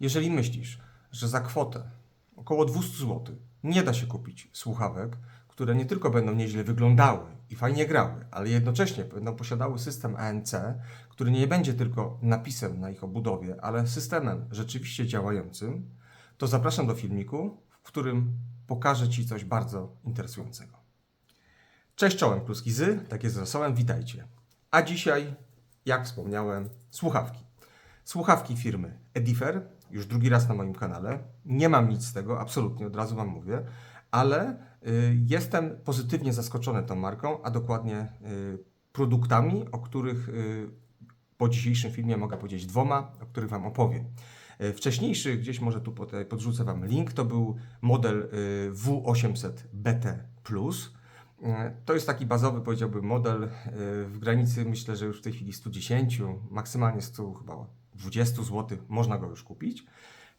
Jeżeli myślisz, że za kwotę około 200 zł nie da się kupić słuchawek, które nie tylko będą nieźle wyglądały i fajnie grały, ale jednocześnie będą posiadały system ANC, który nie będzie tylko napisem na ich obudowie, ale systemem rzeczywiście działającym, to zapraszam do filmiku, w którym pokażę Ci coś bardzo interesującego. Cześć czołem, kluski z, tak jest z rosołem, witajcie. A dzisiaj, jak wspomniałem, słuchawki. Słuchawki firmy Edifer, już drugi raz na moim kanale. Nie mam nic z tego, absolutnie, od razu Wam mówię, ale y, jestem pozytywnie zaskoczony tą marką, a dokładnie y, produktami, o których y, po dzisiejszym filmie mogę powiedzieć dwoma, o których Wam opowiem. Wcześniejszy, gdzieś może tu pod- podrzucę Wam link, to był model y, W800 BT+. E, To jest taki bazowy, powiedziałbym, model w granicy, myślę, że już w tej chwili 110, maksymalnie 100 chyba 20 zł można go już kupić.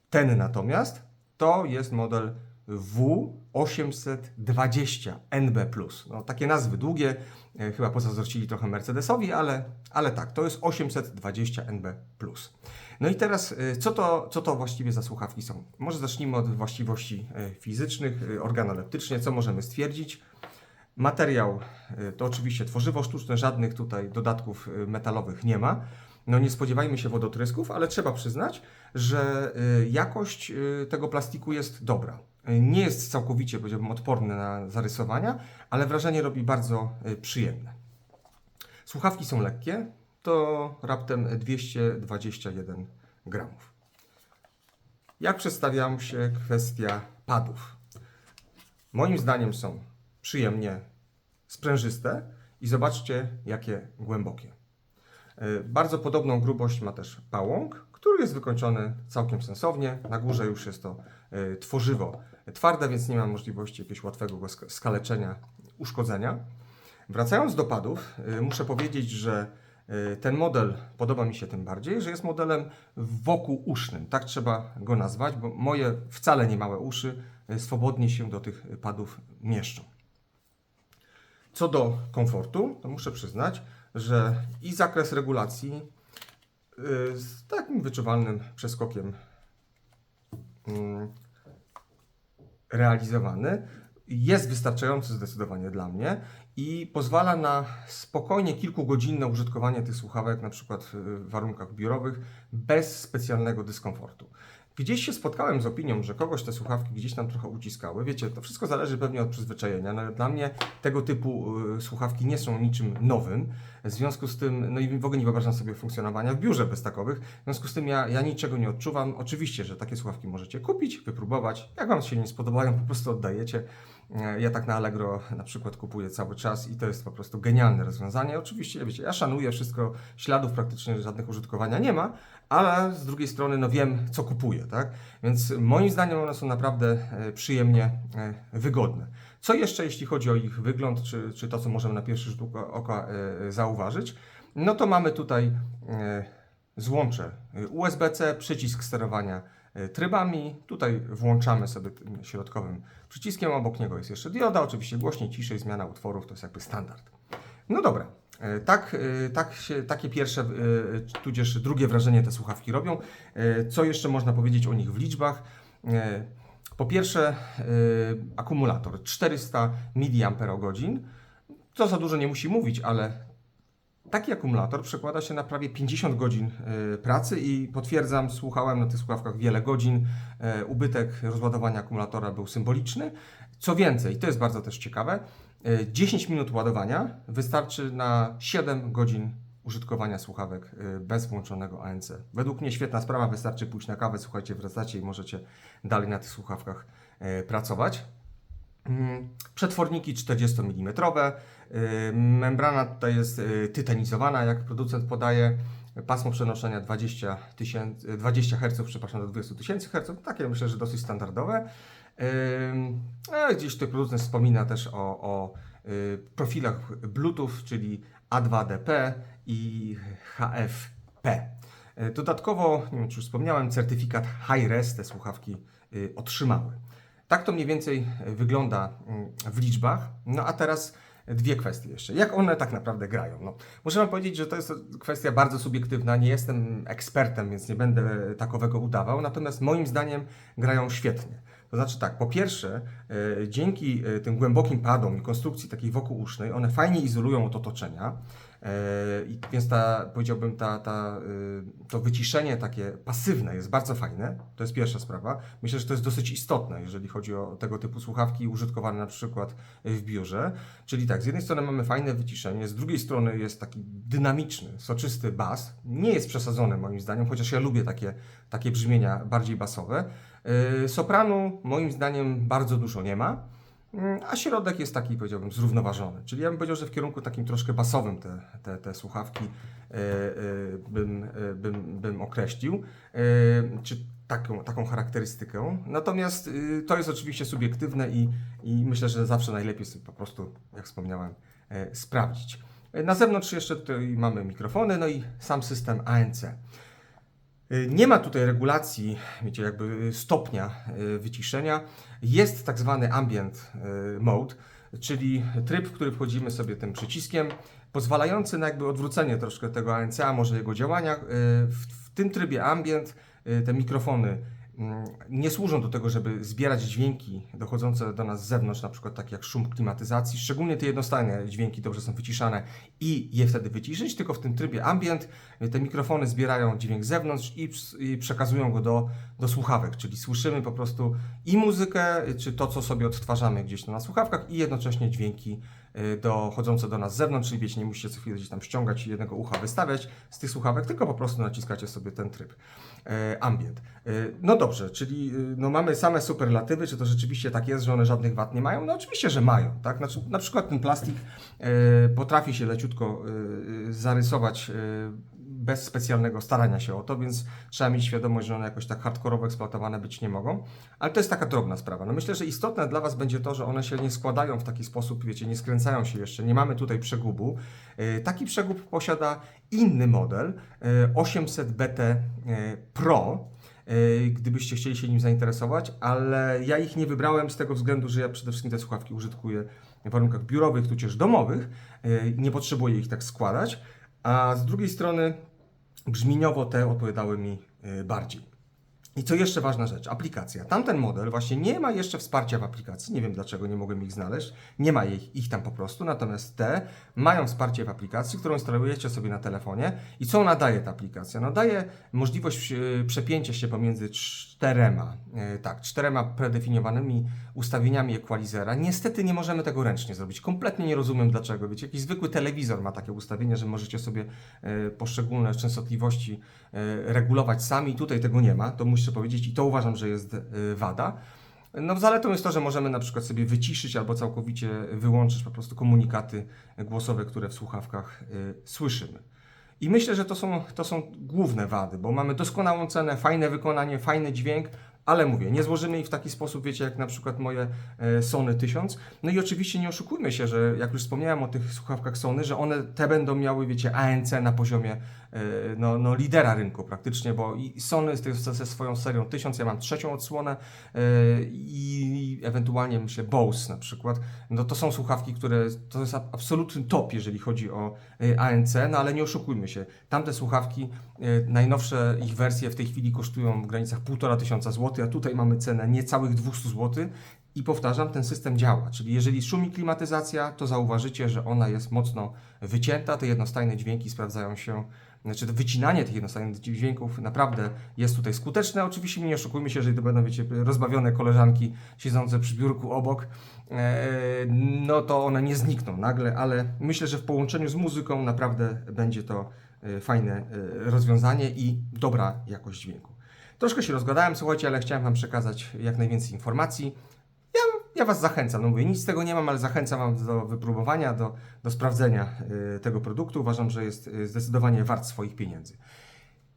Ten natomiast to jest model W820 NB+. No, takie nazwy długie, e, chyba pozazdrościli trochę Mercedesowi, ale, ale tak, to jest 820 NB+. No i teraz, e, co to, co to właściwie za słuchawki są? Może zacznijmy od właściwości e, fizycznych, organoleptycznie, co możemy stwierdzić. Materiał to oczywiście tworzywo sztuczne, żadnych tutaj dodatków metalowych nie ma. No nie spodziewajmy się wodotrysków, ale trzeba przyznać, że y, jakość y, tego plastiku jest dobra. Y, Nie jest całkowicie, powiedziałbym, odporny na zarysowania, ale wrażenie robi bardzo przyjemne. Słuchawki są lekkie, to raptem 221 gramów. Jak przedstawia się kwestia padów? Moim zdaniem są przyjemnie sprężyste i zobaczcie, jakie głębokie. E, Bardzo podobną grubość ma też pałąk, który jest wykończony całkiem sensownie. Na górze już jest to e, tworzywo twarde, więc nie ma możliwości jakiegoś łatwego go sk- skaleczenia, uszkodzenia. Wracając do padów, e, muszę powiedzieć, że ten model podoba mi się tym bardziej, że jest modelem wokół usznym. Tak trzeba go nazwać, bo moje wcale nie małe uszy swobodnie się do tych padów mieszczą. Co do komfortu, to muszę przyznać, że i zakres regulacji y, z takim wyczuwalnym przeskokiem mm, realizowany jest wystarczający zdecydowanie dla mnie i pozwala na spokojnie kilkugodzinne użytkowanie tych słuchawek, na przykład w warunkach biurowych, bez specjalnego dyskomfortu. Gdzieś się spotkałem z opinią, że kogoś te słuchawki gdzieś tam trochę uciskały. Wiecie, to wszystko zależy pewnie od przyzwyczajenia. No, dla mnie tego typu y, słuchawki nie są niczym nowym. W związku z tym, no i w ogóle nie wyobrażam sobie funkcjonowania w biurze bez takowych. W związku z tym ja, ja niczego nie odczuwam. Oczywiście, że takie słuchawki możecie kupić, wypróbować. Jak Wam się nie spodobają, po prostu oddajecie. E, Ja tak na Allegro na przykład kupuję cały czas i to jest po prostu genialne rozwiązanie. Oczywiście, wiecie, ja szanuję wszystko, śladów praktycznie żadnych użytkowania nie ma, ale z drugiej strony no wiem, co kupuję, tak? Więc moim zdaniem one są naprawdę e, przyjemnie e, wygodne. Co jeszcze, jeśli chodzi o ich wygląd, czy, czy to, co możemy na pierwszy rzut oka, zauważyć? No to mamy tutaj złącze USB-C, przycisk sterowania trybami. Tutaj włączamy sobie tym środkowym przyciskiem, obok niego jest jeszcze dioda, oczywiście głośniej, ciszej, zmiana utworów, to jest jakby standard. No dobra, e, tak, e, tak się, takie pierwsze, e, tudzież drugie wrażenie te słuchawki robią. E, Co jeszcze można powiedzieć o nich w liczbach? E, Po pierwsze, e, akumulator 400 mAh. To za dużo nie musi mówić, ale taki akumulator przekłada się na prawie 50 godzin e, pracy i potwierdzam, słuchałem na tych słuchawkach wiele godzin. E, Ubytek rozładowania akumulatora był symboliczny. Co więcej, to jest bardzo też ciekawe, e, 10 minut ładowania wystarczy na 7 godzin użytkowania słuchawek bez włączonego ANC. Według mnie świetna sprawa, wystarczy pójść na kawę, słuchajcie, wracacie i możecie dalej na tych słuchawkach pracować. Mm, Przetworniki 40 mm. Membrana tutaj jest y, tytanizowana, jak producent podaje. Pasmo przenoszenia 20, tysięcy, 20 Hz, przepraszam, do 20 tysięcy Hz. Takie myślę, że dosyć standardowe. A gdzieś tutaj producent wspomina też o, o y, profilach Bluetooth, czyli A2DP i HFP. Y, Dodatkowo, nie wiem czy już wspomniałem, certyfikat Hi-Res te słuchawki y, otrzymały. Tak to mniej więcej y, wygląda mm, w liczbach. No a teraz dwie kwestie jeszcze. Jak one tak naprawdę grają? No, muszę Wam powiedzieć, że to jest kwestia bardzo subiektywna. Nie jestem ekspertem, więc nie będę takowego udawał. Natomiast moim zdaniem grają świetnie. To znaczy tak, po pierwsze, e, dzięki e, tym głębokim padom i konstrukcji takiej wokół usznej, one fajnie izolują od otoczenia. E, I więc ta, powiedziałbym, ta, ta, y, to wyciszenie takie pasywne jest bardzo fajne. To jest pierwsza sprawa. Myślę, że to jest dosyć istotne, jeżeli chodzi o tego typu słuchawki użytkowane na przykład w biurze. Czyli tak, z jednej strony mamy fajne wyciszenie, z drugiej strony jest taki dynamiczny, soczysty bas. Nie jest przesadzony moim zdaniem, chociaż ja lubię takie, takie brzmienia bardziej basowe. Y, Sopranu moim zdaniem bardzo dużo nie ma. Mm, A środek jest taki, powiedziałbym, zrównoważony. Czyli ja bym powiedział, że w kierunku takim troszkę basowym te, te, te słuchawki e, e, bym, e, bym, bym określił, czy taką, taką charakterystykę. Natomiast y, to jest oczywiście subiektywne i, i myślę, że zawsze najlepiej sobie po prostu, jak wspomniałem, sprawdzić. Na zewnątrz jeszcze tutaj mamy mikrofony, no i sam system ANC. Y, Nie ma tutaj regulacji, wiecie, jakby y, stopnia y, wyciszenia. Jest tak zwany ambient mode, czyli tryb, w który wchodzimy sobie tym przyciskiem, pozwalający na jakby odwrócenie troszkę tego ANC, a może jego działania. W, w tym trybie ambient te mikrofony nie służą do tego, żeby zbierać dźwięki dochodzące do nas z zewnątrz, na przykład takie jak szum klimatyzacji, szczególnie te jednostajne dźwięki dobrze są wyciszane i je wtedy wyciszyć, tylko w tym trybie ambient. Te mikrofony zbierają dźwięk z zewnątrz i, i przekazują go do, do słuchawek, czyli słyszymy po prostu i muzykę, czy to, co sobie odtwarzamy gdzieś na słuchawkach i jednocześnie dźwięki dochodzące do nas z zewnątrz, czyli wiecie, nie musicie co chwilę gdzieś tam ściągać i jednego ucha wystawiać z tych słuchawek, tylko po prostu naciskacie sobie ten tryb e, ambient. E, No dobrze, czyli y, no mamy same superlatywy, czy to rzeczywiście tak jest, że one żadnych wad nie mają? No oczywiście, że mają, tak? Znaczy, na przykład ten plastik potrafi się leciutko zarysować bez specjalnego starania się o to, więc trzeba mieć świadomość, że one jakoś tak hardkorowo eksploatowane być nie mogą. Ale to jest taka drobna sprawa. No myślę, że istotne dla Was będzie to, że one się nie składają w taki sposób, wiecie, nie skręcają się jeszcze, nie mamy tutaj przegubu. E, Taki przegub posiada inny model, e, 800 BT e, Pro, e, gdybyście chcieli się nim zainteresować, ale ja ich nie wybrałem z tego względu, że ja przede wszystkim te słuchawki użytkuję w warunkach biurowych, tudzież domowych. E, Nie potrzebuję ich tak składać, a z drugiej strony brzmieniowo te odpowiadały mi e, bardziej. I co jeszcze ważna rzecz, aplikacja. Tamten model właśnie nie ma jeszcze wsparcia w aplikacji. Nie wiem dlaczego nie mogłem ich znaleźć. Nie ma ich, ich tam po prostu. Natomiast te mają wsparcie w aplikacji, którą instalujecie sobie na telefonie. I co ona daje ta aplikacja? No daje możliwość e, przepięcia się pomiędzy czterema, e, tak, czterema predefiniowanymi ustawieniami equalizera. Niestety nie możemy tego ręcznie zrobić. Kompletnie nie rozumiem dlaczego. Wiecie, jakiś zwykły telewizor ma takie ustawienie, że możecie sobie e, poszczególne częstotliwości regulować sami. Tutaj tego nie ma, to muszę powiedzieć i to uważam, że jest e, wada. No, zaletą jest to, że możemy na przykład sobie wyciszyć albo całkowicie wyłączyć po prostu komunikaty głosowe, które w słuchawkach y, słyszymy. I myślę, że to są, to są główne wady, bo mamy doskonałą cenę, fajne wykonanie, fajny dźwięk, ale mówię, nie złożymy ich w taki sposób, wiecie, jak na przykład moje e, Sony 1000. No i oczywiście nie oszukujmy się, że jak już wspomniałem o tych słuchawkach Sony, że one te będą miały, wiecie, ANC na poziomie no, no, lidera rynku praktycznie, bo i Sony ze swoją serią 1000, ja mam trzecią odsłonę e, i ewentualnie myślę Bose na przykład, no to są słuchawki, które to jest ab- absolutny top, jeżeli chodzi o e, ANC, no ale nie oszukujmy się, tamte słuchawki, najnowsze ich wersje w tej chwili kosztują w granicach 1,5 tysiąca złotych, a tutaj mamy cenę niecałych 200 zł. I powtarzam, ten system działa, czyli jeżeli szumi klimatyzacja, to zauważycie, że ona jest mocno wycięta, te jednostajne dźwięki sprawdzają się, znaczy to wycinanie tych jednostajnych dźwięków naprawdę jest tutaj skuteczne. Oczywiście nie oszukujmy się, jeżeli to będą, wiecie, rozbawione koleżanki siedzące przy biurku obok, e, no to one nie znikną nagle, ale myślę, że w połączeniu z muzyką naprawdę będzie to e, fajne e, rozwiązanie i dobra jakość dźwięku. Troszkę się rozgadałem, słuchajcie, ale chciałem Wam przekazać jak najwięcej informacji. Ja, Was zachęcam, no mówię, nic z tego nie mam, ale zachęcam Was do wypróbowania, do, do sprawdzenia y, tego produktu. Uważam, że jest y, zdecydowanie wart swoich pieniędzy.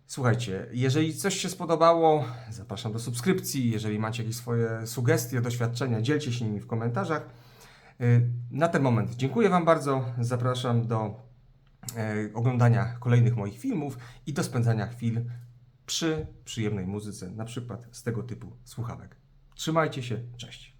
Słuchajcie, jeżeli coś się spodobało, zapraszam do subskrypcji. Jeżeli macie jakieś swoje sugestie, doświadczenia, dzielcie się nimi w komentarzach. Y, Na ten moment dziękuję Wam bardzo. Zapraszam do oglądania kolejnych moich filmów i do spędzania chwil przy przyjemnej muzyce, na przykład z tego typu słuchawek. Trzymajcie się, cześć.